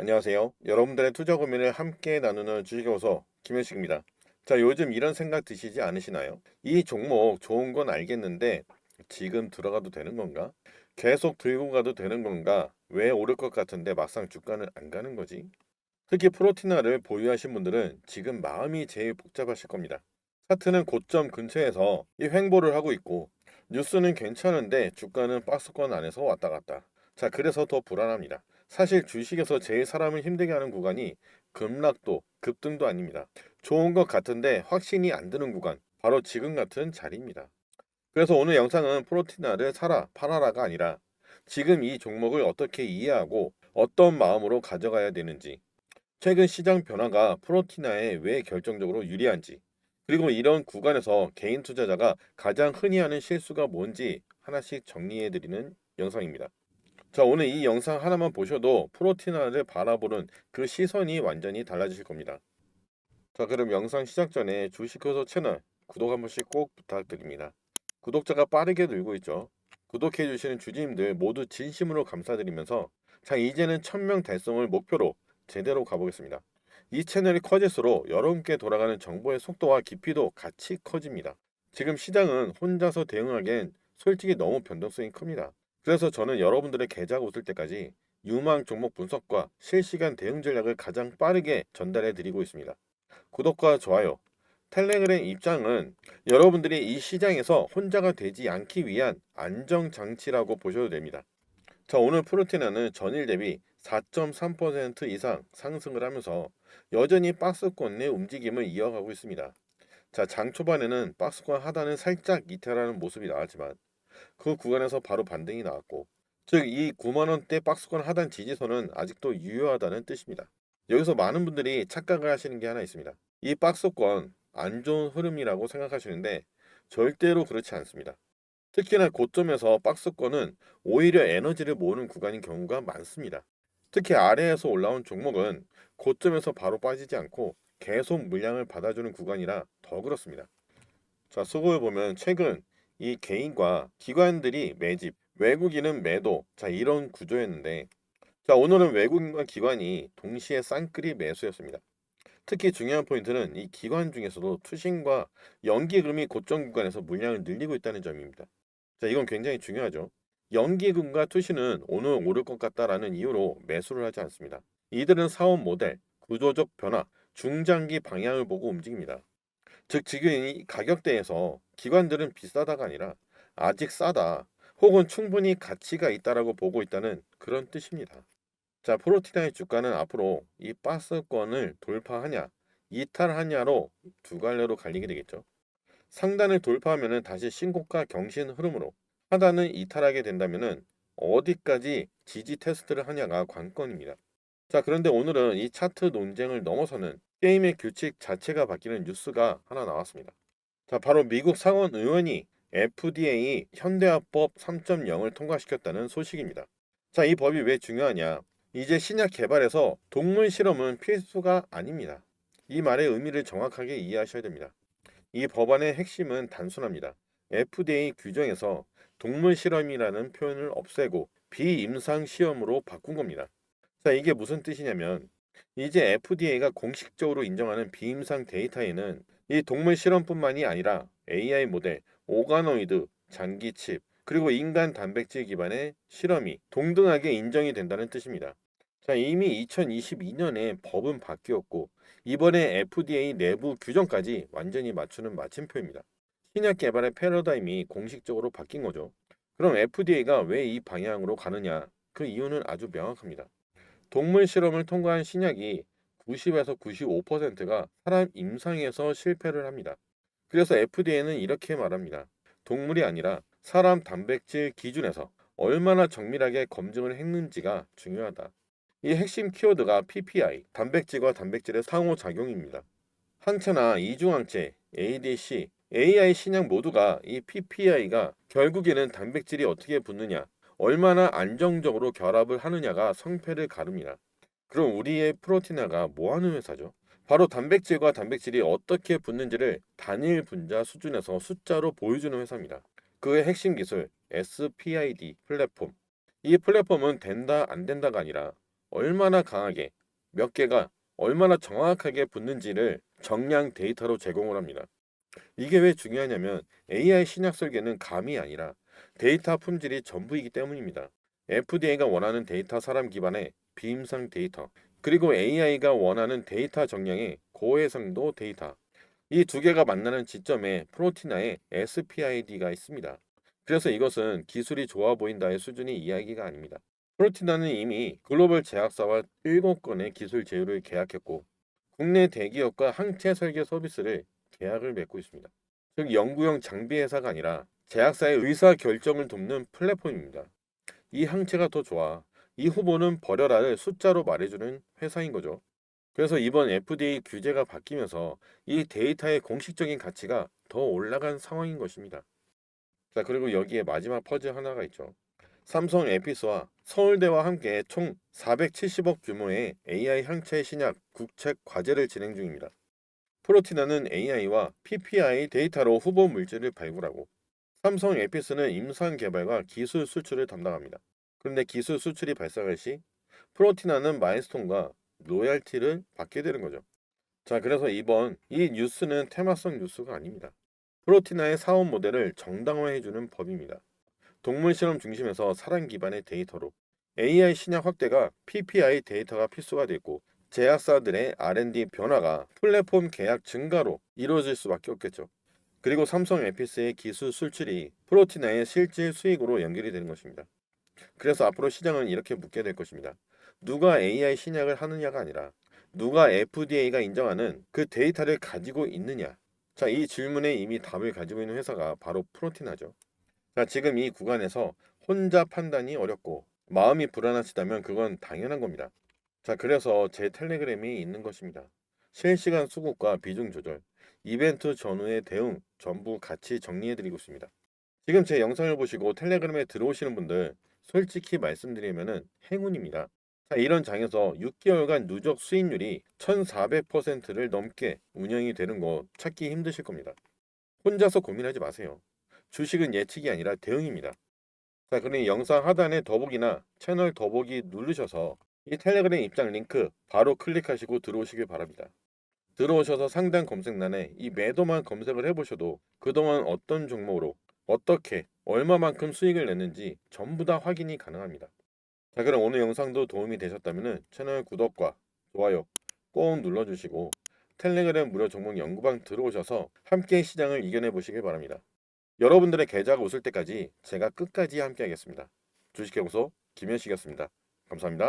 안녕하세요. 여러분들의 투자 고민을 함께 나누는 주식교서 김현식입니다. 자, 요즘 이런 생각 드시지 않으시나요? 이 종목 좋은 건 알겠는데 지금 들어가도 되는 건가? 계속 들고 가도 되는 건가? 왜 오를 것 같은데 막상 주가는 안 가는 거지? 특히 프로티나를 보유하신 분들은 지금 마음이 제일 복잡하실 겁니다. 차트는 고점 근처에서 이 횡보를 하고 있고 뉴스는 괜찮은데 주가는 박스권 안에서 왔다 갔다. 자, 그래서 더 불안합니다. 사실 주식에서 제일 사람을 힘들게 하는 구간이 급락도, 급등도 아닙니다. 좋은 것 같은데 확신이 안 드는 구간, 바로 지금 같은 자리입니다. 그래서 오늘 영상은 프로티나를 사라, 팔아라가 아니라 지금 이 종목을 어떻게 이해하고 어떤 마음으로 가져가야 되는지, 최근 시장 변화가 프로티나에 왜 결정적으로 유리한지, 그리고 이런 구간에서 개인 투자자가 가장 흔히 하는 실수가 뭔지 하나씩 정리해 드리는 영상입니다. 자, 오늘 이 영상 하나만 보셔도 프로티나를 바라보는 그 시선이 완전히 달라지실 겁니다. 자, 그럼 영상 시작 전에 주식교서 채널 구독 한 번씩 꼭 부탁드립니다. 구독자가 빠르게 늘고 있죠. 구독해 주시는 주주님들 모두 진심으로 감사드리면서 자, 이제는 1000명 달성을 목표로 제대로 가보겠습니다. 이 채널이 커질수록 여러분께 돌아가는 정보의 속도와 깊이도 같이 커집니다. 지금 시장은 혼자서 대응하기엔 솔직히 너무 변동성이 큽니다. 그래서 저는 여러분들의 계좌가 웃을 때까지 유망 종목 분석과 실시간 대응 전략을 가장 빠르게 전달해 드리고 있습니다. 구독과 좋아요, 텔레그램 입장은 여러분들이 이 시장에서 혼자가 되지 않기 위한 안정 장치라고 보셔도 됩니다. 자, 오늘 프로티나는 전일 대비 4.3% 이상 상승을 하면서 여전히 박스권 내 움직임을 이어가고 있습니다. 자, 장 초반에는 박스권 하단은 살짝 이탈하는 모습이 나왔지만 그 구간에서 바로 반등이 나왔고 즉 이 9만 원대 박스권 하단 지지선은 아직도 유효하다는 뜻입니다. 여기서 많은 분들이 착각을 하시는 게 하나 있습니다. 이 박스권 안 좋은 흐름이라고 생각하시는데 절대로 그렇지 않습니다. 특히나 고점에서 박스권은 오히려 에너지를 모으는 구간인 경우가 많습니다. 특히 아래에서 올라온 종목은 고점에서 바로 빠지지 않고 계속 물량을 받아주는 구간이라 더 그렇습니다. 자, 수고해 보면 최근 이 개인과 기관들이 매집, 외국인은 매도, 자 이런 구조였는데 자 오늘은 외국인과 기관이 동시에 쌍끌이 매수였습니다. 특히 중요한 포인트는 이 기관 중에서도 투신과 연기금이 고점 구간에서 물량을 늘리고 있다는 점입니다. 자 이건 굉장히 중요하죠. 연기금과 투신은 오늘 오를 것 같다라는 이유로 매수를 하지 않습니다. 이들은 사업 모델, 구조적 변화, 중장기 방향을 보고 움직입니다. 즉 지금 이 가격대에서 기관들은 비싸다가 아니라 아직 싸다 혹은 충분히 가치가 있다라고 보고 있다는 그런 뜻입니다. 자, 프로티나의 주가는 앞으로 이 박스권을 돌파하냐, 이탈하냐로 두 갈래로 갈리게 되겠죠. 상단을 돌파하면은 다시 신고가 경신 흐름으로 하단을 이탈하게 된다면은 어디까지 지지 테스트를 하냐가 관건입니다. 자, 그런데 오늘은 이 차트 논쟁을 넘어서는 게임의 규칙 자체가 바뀌는 뉴스가 하나 나왔습니다. 자, 바로 미국 상원 의원이 FDA 현대화법 3.0을 통과시켰다는 소식입니다. 자, 이 법이 왜 중요하냐? 이제 신약 개발에서 동물 실험은 필수가 아닙니다. 이 말의 의미를 정확하게 이해하셔야 됩니다. 이 법안의 핵심은 단순합니다. FDA 규정에서 동물 실험이라는 표현을 없애고 비임상 시험으로 바꾼 겁니다. 자, 이게 무슨 뜻이냐면 이제 FDA가 공식적으로 인정하는 비임상 데이터에는 이 동물 실험뿐만이 아니라 AI 모델, 오가노이드, 장기 칩, 그리고 인간 단백질 기반의 실험이 동등하게 인정이 된다는 뜻입니다. 자, 이미 2022년에 법은 바뀌었고 이번에 FDA 내부 규정까지 완전히 맞추는 마침표입니다. 신약 개발의 패러다임이 공식적으로 바뀐 거죠. 그럼 FDA가 왜 이 방향으로 가느냐? 그 이유는 아주 명확합니다. 동물 실험을 통과한 신약이 90에서 95%가 사람 임상에서 실패를 합니다. 그래서 FDA는 이렇게 말합니다. 동물이 아니라 사람 단백질 기준에서 얼마나 정밀하게 검증을 했는지가 중요하다. 이 핵심 키워드가 PPI, 단백질과 단백질의 상호작용입니다. 항체나 이중항체, ADC, AI 신약 모두가 이 PPI가 결국에는 단백질이 어떻게 붙느냐, 얼마나 안정적으로 결합을 하느냐가 성패를 가릅니다. 그럼 우리의 프로티나가 뭐 하는 회사죠? 바로 단백질과 단백질이 어떻게 붙는지를 단일 분자 수준에서 숫자로 보여주는 회사입니다. 그의 핵심 기술 SPID 플랫폼. 이 플랫폼은 된다 안 된다가 아니라 얼마나 강하게 몇 개가 얼마나 정확하게 붙는지를 정량 데이터로 제공을 합니다. 이게 왜 중요하냐면 AI 신약 설계는 감이 아니라 데이터 품질이 전부이기 때문입니다. FDA가 원하는 데이터 사람 기반의 비임상 데이터, 그리고 AI가 원하는 데이터 정량의 고해상도 데이터. 이 두 개가 만나는 지점에 프로티나의 SPID가 있습니다. 그래서 이것은 기술이 좋아 보인다의 수준의 이야기가 아닙니다. 프로티나는 이미 글로벌 제약사와 7건의 기술 제휴를 계약했고 국내 대기업과 항체 설계 서비스를 계약을 맺고 있습니다. 즉 연구용 장비 회사가 아니라 제약사의 의사 결정을 돕는 플랫폼입니다. 이 항체가 더 좋아. 이 후보는 버려라를 숫자로 말해주는 회사인 거죠. 그래서 이번 FDA 규제가 바뀌면서 이 데이터의 공식적인 가치가 더 올라간 상황인 것입니다. 자, 그리고 여기에 마지막 퍼즐 하나가 있죠. 삼성 에피스와 서울대와 함께 총 470억 규모의 AI 항체 신약 국책 과제를 진행 중입니다. 프로티나는 AI와 PPI 데이터로 후보 물질을 발굴하고 삼성 에피스는 임상 개발과 기술 수출을 담당합니다. 그런데 기술 수출이 발생할 시 프로티나는 마일스톤과 로얄티를 받게 되는 거죠. 자, 그래서 이번 이 뉴스는 테마성 뉴스가 아닙니다. 프로티나의 사업 모델을 정당화해주는 법입니다. 동물 실험 중심에서 사람 기반의 데이터로 AI 신약 확대가 PPI 데이터가 필수가 됐고 제약사들의 R&D 변화가 플랫폼 계약 증가로 이루어질 수밖에 없겠죠. 그리고 삼성 에피스의 기술 수출이 프로티나의 실질 수익으로 연결이 되는 것입니다. 그래서 앞으로 시장은 이렇게 묻게 될 것입니다. 누가 AI 신약을 하느냐가 아니라 누가 FDA가 인정하는 그 데이터를 가지고 있느냐. 자, 이 질문에 이미 답을 가지고 있는 회사가 바로 프로티나죠. 자, 지금 이 구간에서 혼자 판단이 어렵고 마음이 불안하시다면 그건 당연한 겁니다. 자, 그래서 제 텔레그램이 있는 것입니다. 실시간 수급과 비중 조절, 이벤트 전후의 대응 전부 같이 정리해드리고 있습니다. 지금 제 영상을 보시고 텔레그램에 들어오시는 분들 솔직히 말씀드리면은 행운입니다. 자, 이런 장에서 6개월간 누적 수익률이 1400%를 넘게 운영이 되는 거 찾기 힘드실 겁니다. 혼자서 고민하지 마세요. 주식은 예측이 아니라 대응입니다. 자, 그럼 영상 하단에 더보기나 채널 더보기 누르셔서 이 텔레그램 입장 링크 바로 클릭하시고 들어오시길 바랍니다. 들어오셔서 상단 검색란에 이 매도만 검색을 해보셔도 그동안 어떤 종목으로 어떻게 얼마만큼 수익을 냈는지 전부 다 확인이 가능합니다. 자 그럼 오늘 영상도 도움이 되셨다면 채널 구독과 좋아요 꼭 눌러주시고 텔레그램 무료 종목 연구방 들어오셔서 함께 시장을 이겨내 보시길 바랍니다. 여러분들의 계좌가 웃을 때까지 제가 끝까지 함께 하겠습니다. 주식연구소 김현식이었습니다. 감사합니다.